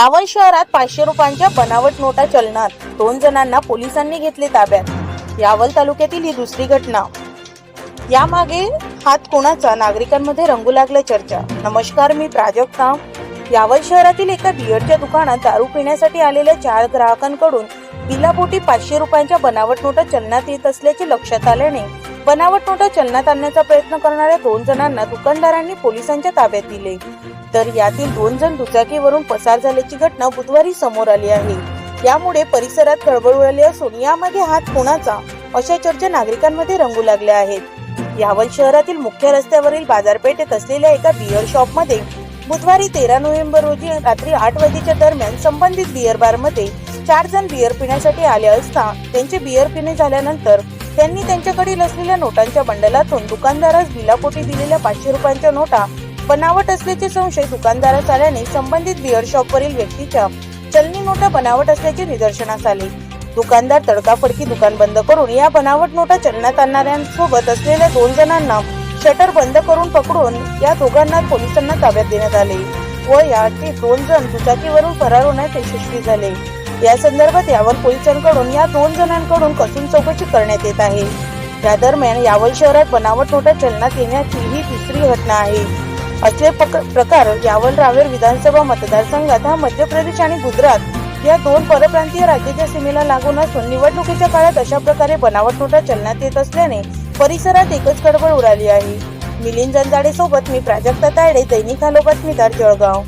यावल शहरात पाचशे रुपयांच्या बनावट नोटा चलनात दोन जणांना पोलिसांनी घेतले ताब्यात. यावल तालुक्यातील ही दुसरी घटना. यामागे हात कोणाचा? नागरिकांमध्ये रंगू लागल्या चर्चा. नमस्कार मी प्राजक्ता यावल शहरातील एका बियरच्या दुकानात दारू पिण्यासाठी आलेल्या चार ग्राहकांकडून बिलापोटी पाचशे रुपयांच्या बनावट नोटा चलनात येत असल्याचे लक्षात आल्याने बनावट नोटा चलनात आणण्याचा प्रयत्न करणाऱ्या दोन जणांना दुकानदारांनी पोलिसांच्या ताब्यात दिले. तर यातील दोन जण दुचाकीवरून पसार झाल्याची घटना बुधवारी समोर आली आहे. यामुळे परिसरात खळबळ उडाली असून यामध्ये हात कोणाचा? अशा चर्चा नागरिकांमध्ये रंगू लागल्या आहेत. यावल शहरातील मुख्य रस्त्यावरील बाजारपेठेत असलेल्या एका बिअर शॉपमध्ये बुधवारी तेरा नोव्हेंबर रोजी रात्री आठ वाजेच्या दरम्यान संबंधित बिअर बारमध्ये चार जण बिअर पिण्यासाठी आले असता त्यांचे बिअर पिणे झाल्यानंतर त्यांनी त्यांच्याकडील असलेल्या नोटांच्या बंडलातून दुकानदारास बिलापोटी दिलेल्या पाचशे रुपयांच्या नोटा बनावट असल्याचे संशय दुकानदारास आल्याने संबंधित बिअर शॉपवरील व्यक्तीच्या चलनी नोटा बनावट असल्याचे निदर्शनास आले. दुकानदार तडकाफडकी दुकान बंद करून या बनावट नोटा चलनात आणणाऱ्यांसोबत असलेल्या दोन जणांना शटर बंद करून पकडून या दोघांना पोलिसांना ताब्यात देण्यात आले व या दोन जण दुचाकीवरून फरार होण्यात यशस्वी झाले. या संदर्भात यावर पोलिसांकडून या दोन जणांकडून कसून चौकशी करण्यात येत आहे. या दरम्यान यावल शहरात बनावट नोटा चलनात येण्याची ही तिसरी घटना आहे. असे प्रकार यावल रावेर विधानसभा मतदारसंघात हा मध्य प्रदेश आणि गुजरात या दोन परप्रांतीय राज्याच्या सीमेला लागून असून निवडणुकीच्या काळात अशा प्रकारे बनावट नोटा चलनात येत असल्याने परिसरात एकच खळबळ उडाली आहे. मिलिंद जंजाडे सोबत मी प्राजक्ता तायडे दैनिक हालो बातमीदार जळगाव.